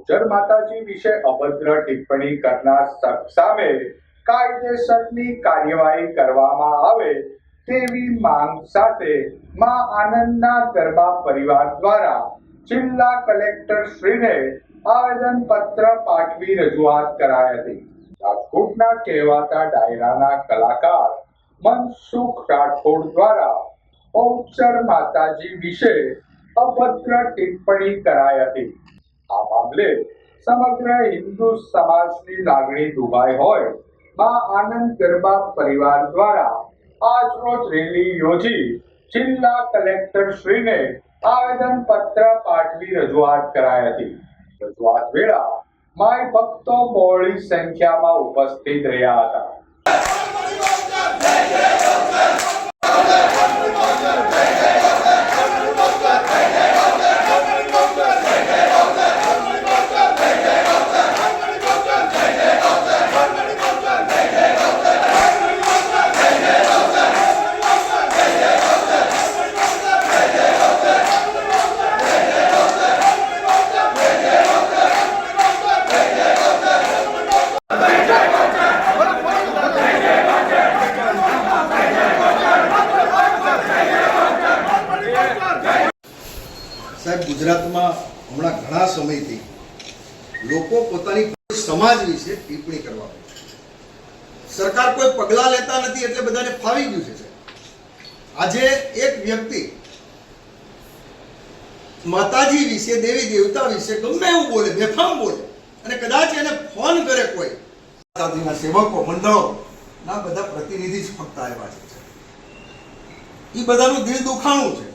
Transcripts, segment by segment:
બહુચર માતાજી વિશે અભદ્ર ટિપ્પણી કરનાર શખ્સ સામે કાયદેસરની કાર્યવાહી કરવામાં આવે તેવી માંગ સાથે મા આનંદના ગરબા પરિવાર દ્વારા જિલ્લા કલેક્ટર શ્રીને આવેદન પત્ર પાઠવી રજૂઆત કરાઈ હતી. રાજકોટના કહેવાતા ડાયરાના કલાકાર મનસુખ રાઠોડ દ્વારા ઔચર માતાજી વિશે અભદ્ર ટિપ્પણી કરાઈ હતી. આ મામલે સમગ્ર હિન્દુ સમાજની લાગણી દુભાઈ હોય, માં આનંદ ગરબા પરિવાર દ્વારા આજરોજ રેલી યોજી જિલ્લા કલેક્ટર શ્રીને આવેદન પત્ર પાઠવી રજૂઆત કરાઈ હતી. રજૂઆત વેળા માય ભક્તો બહોળી સંખ્યામાં ઉપસ્થિત રહ્યા હતા. હમણાં ઘણા સમયથી લોકો પોતાની સમાજ વિશે ટિપ્પણી કરવા સરકાર કોઈ પગલાં લેતા નથી એટલે બધાને ફાવી ગયું છે આજે એક વ્યક્તિ માતાજી વિશે, દેવી દેવતા વિશે ગમે એવું બોલે, બેફામ બોલે, અને કદાચ એને ફોન કરે કોઈ, માતાજીના સેવકો, મંડળો, ના બધા પ્રતિનિધિ જ ફક્ત આવ્યા છે એ બધાનું દિલ દુખાણું છે.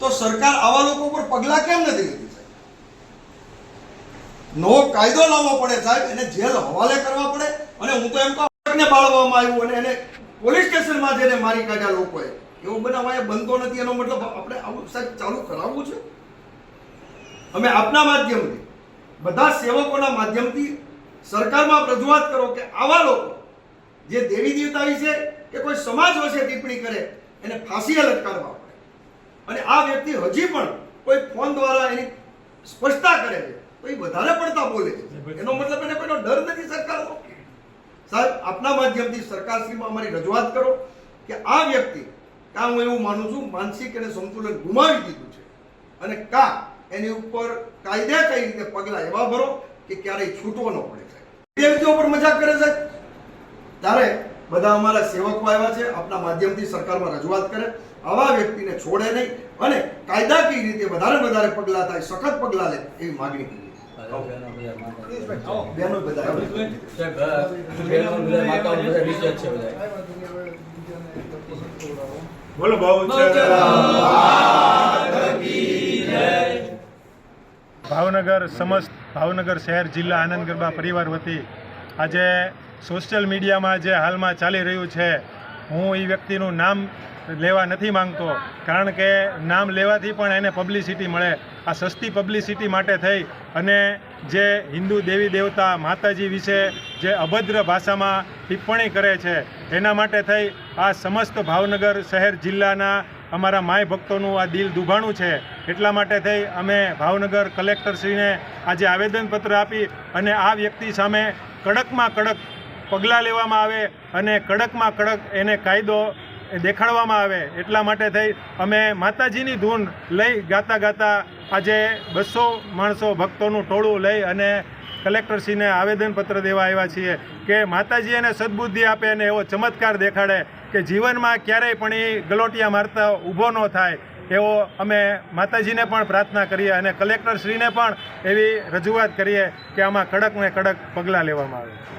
તો સરકાર આવા લોકો પર પગલાં કેમ નથી લીધી સાહેબ? નવો કાયદો લાવવો પડે સાહેબ, એને જેલ હવાલે કરવા પડે અને હું તો એમ કહું બાળવામાં આવ્યું અને એને પોલીસ સ્ટેશનમાં જઈને મારી કાઢ્યા લોકોએ. એવો બનાવ અહીંયા બનતો નથી, એનો મતલબ આપણે આવું સાહેબ ચાલુ કરાવવું છે? અમે આપના માધ્યમથી, બધા સેવકોના માધ્યમથી સરકારમાં રજૂઆત કરો કે આવા લોકો જે દેવી દેવતા વિશે કે કોઈ સમાજ વિશે ટિપ્પણી કરે, એને ફાંસીએ લટકાડવા આ વ્યક્તિ હજી પણ કોઈ ફોન દ્વારા એની સ્પષ્ટતા કરે છે. તો એ વધારે પડતા બોલે છે. એનો મતલબ એને કોઈનો ડર નથી સરકારનો. સાહેબ આપના માધ્યમથી સરકારશ્રીમાં અમારી રજૂઆત કરો કે આ વ્યક્તિ કાં હું એવું માનું છું માનસિક અને સંતુલન ગુમાવી દીધું છે. અને કા એની ઉપર કાયદે કઈ રીતે પગલાં એવા ભરો કે ક્યારેય છૂટવો ન પડે એ વ્યક્તિઓ પર મજાક કરે છે. ત્યારે બધા અમારા સેવકો આવ્યા છે આપના માધ્યમથી સરકારમાં રજૂઆત કરે. આવા વ્યક્તિને છોડે નહીં. અને કાયદાકીય રીતે વધારે વધારે પગલાં થાય સખત પગલાં લે એવી માગણી કરી. બેનો બધા બોલો બહુ ભાવનગર સમસ્ત ભાવનગર શહેર જિલ્લા આનંદ ગરબા પરિવાર વતી આજે સોશિયલ મીડિયામાં જે હાલમાં ચાલી રહ્યું છે હું એ વ્યક્તિનું નામ લેવા નથી માંગતો. કારણ કે નામ લેવાથી પણ એને પબ્લિસિટી મળે. આ સસ્તી પબ્લિસિટી માટે થઈ અને જે હિન્દુ દેવી દેવતા માતાજી વિશે જે અભદ્ર ભાષામાં ટિપ્પણી કરે છે, એના માટે થઈ આ સમસ્ત ભાવનગર શહેર જિલ્લાના અમારા માય ભક્તોનું આ દિલ દુભાણું છે. એટલા માટે થઈ અમે ભાવનગર કલેક્ટરશ્રીને આજે આવેદનપત્ર આપી અને આ વ્યક્તિ સામે કડકમાં કડક પગલાં લેવામાં આવે અને કડકમાં કડક એને કાયદો દેખાડવામાં આવે એટલા માટે થઈ અમે માતાજીની ધૂન લઈ ગાતા ગાતા આજે બસો માણસો ભક્તોનું ટોળું લઈ અને કલેક્ટરશ્રીને આવેદનપત્ર દેવા આવ્યા છીએ કે માતાજી એને સદબુદ્ધિ આપે અને એવો ચમત્કાર દેખાડે કે જીવનમાં ક્યારેય પણ એ ગલોટિયા મારતા ઊભો ન થાય એવો અમે માતાજીને પણ પ્રાર્થના કરીએ અને કલેક્ટરશ્રીને પણ એવી રજૂઆત કરીએ કે આમાં કડક ને કડક પગલાં લેવામાં આવે.